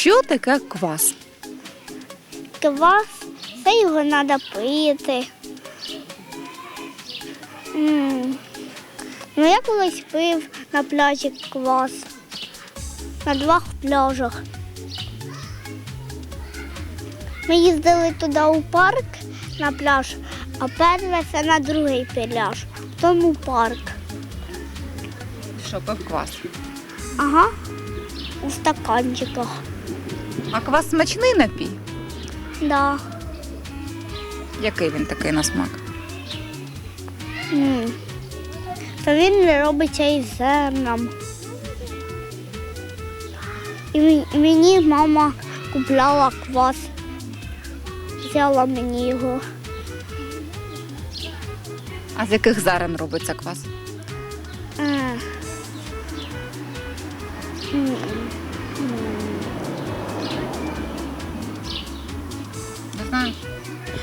Що таке квас? Квас, це його треба пити. М. Ну, я колись пив на пляжі квас. На двох пляжах. Ми їздили туди у парк на пляж, а перше на другий пляж, тому парк. Що пив квас? Ага. У стаканчиках. А квас смачний напій? Да. Який він такий на смак? М. То він робиться із зерном. І мені- мені мама купляла квас. Взяла мені його. А з яких зерен робиться квас? Е. М.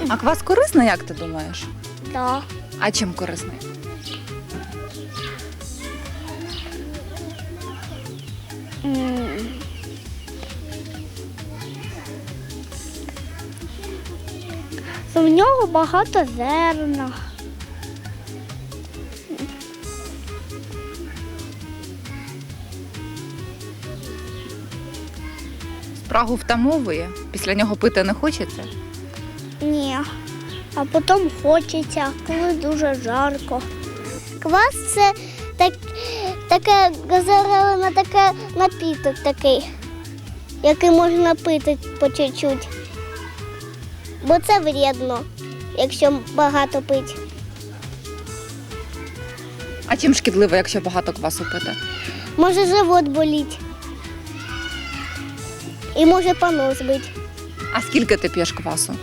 А квас корисний, як ти думаєш? Да. А чим корисний? В нього багато зерна. Спрагу втамовує, після нього пити не хочеться. Ні. А потім хочеться, коли дуже жарко. Квас це так, таке газироване, таке напіток такий, який можна пити по чуть-чуть. Бо це вредно, якщо багато пити. А чим шкідливо, якщо багато квасу пити? Може живот боліть. І може понос бути. А скільки ти п'єш квасу?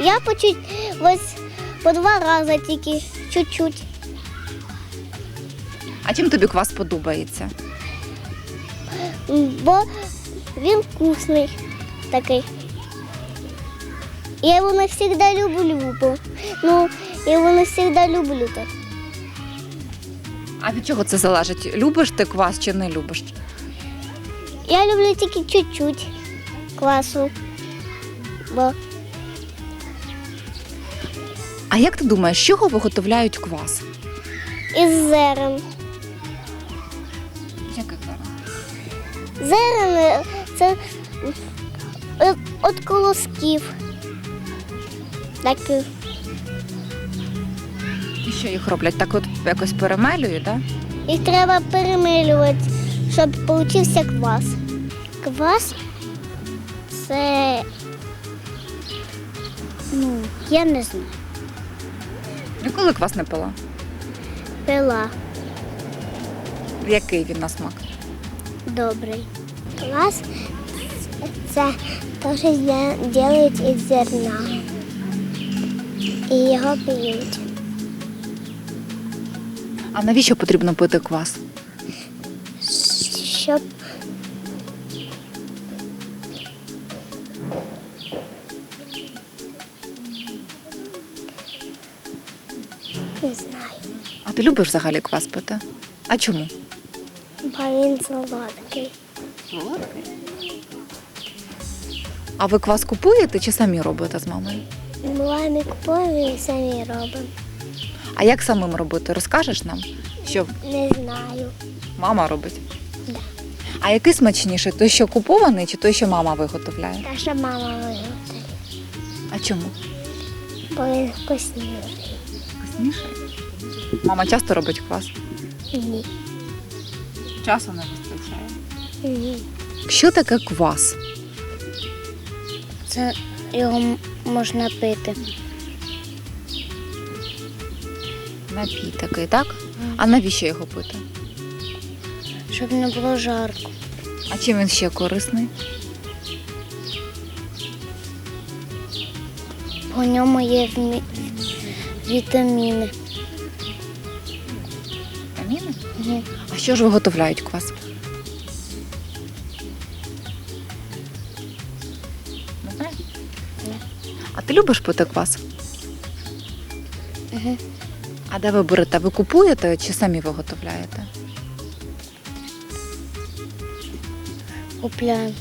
Я по чуть ось по два рази тільки чуть-чуть. А чим тобі квас подобається? Бо він вкусний такий. Я його не завжди люблю, бо ну, я його не завжди люблю так. А від чого це залежить? Любиш ти квас чи не любиш? Я люблю тільки чуть-чуть квасу. Бо А як ти думаєш, з чого виготовляють квас? із зерен. Яких Зерен е, це е, от колосків. Так, е, І що їх роблять? Так от якось перемелюють, так? їх треба перемилювати, щоб получився квас. Квас це, ну, я не знаю, Ніколи квас не пила. пила Який він на смак? добрий. Квас це те, що роблять із зерна. І його п'ють. А навіщо потрібно пити квас? Щоб не знаю, А ти любиш взагалі квас пити? А чому? бо він солодкий. А ви квас купуєте чи самі робите з мамою? Буває, ми купуємо і самі робимо. А як самим робити? Розкажеш нам, що Не знаю. мама робить? Да. А який смачніший? Той, що купований, чи той, що мама виготовляє? Та що мама виготовила, А чому? бо він вкусніший. Вкусніший? Мама часто робить квас? Ні. Часу не вистачає. Ні. Що таке квас? Це його можна пити. Напій такий, так? А навіщо його пити? Щоб не було жарко. А чим він ще корисний? У ньому є вмі- вітаміни. Вітаміни? Мгм. А що ж виготовляють квас? Не? Ні. А ти любиш пити квас? А де ви берете? Ви купуєте чи самі виготовляєте? Купляємо.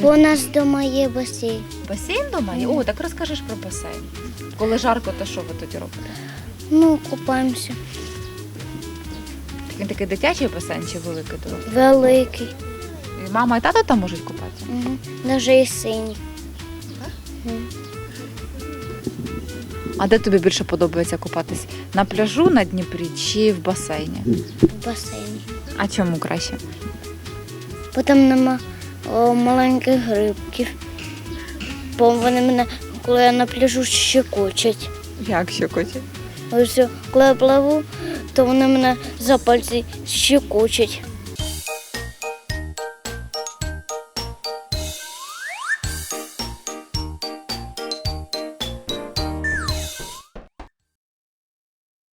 Бо у нас вдома є басейн. Басейн вдома є? О, так розкажеш про басейн. Коли жарко, то що ви тоді робите? Ну, купаємося. Він такий дитячий басейн чи великий дорослий? Великий. І Мама і тато там можуть купатися? Угу. Навіть і синій. А де тобі більше подобається купатись? На пляжу на Дніпрі чи в басейні? В басейні. А чому краще? Бо там нема о, маленьких грибків. Бо вони мене, коли я на пляжу, щекочуть. Як ще? Ось, коли я пливу, то вони мене за пальці щекочуть.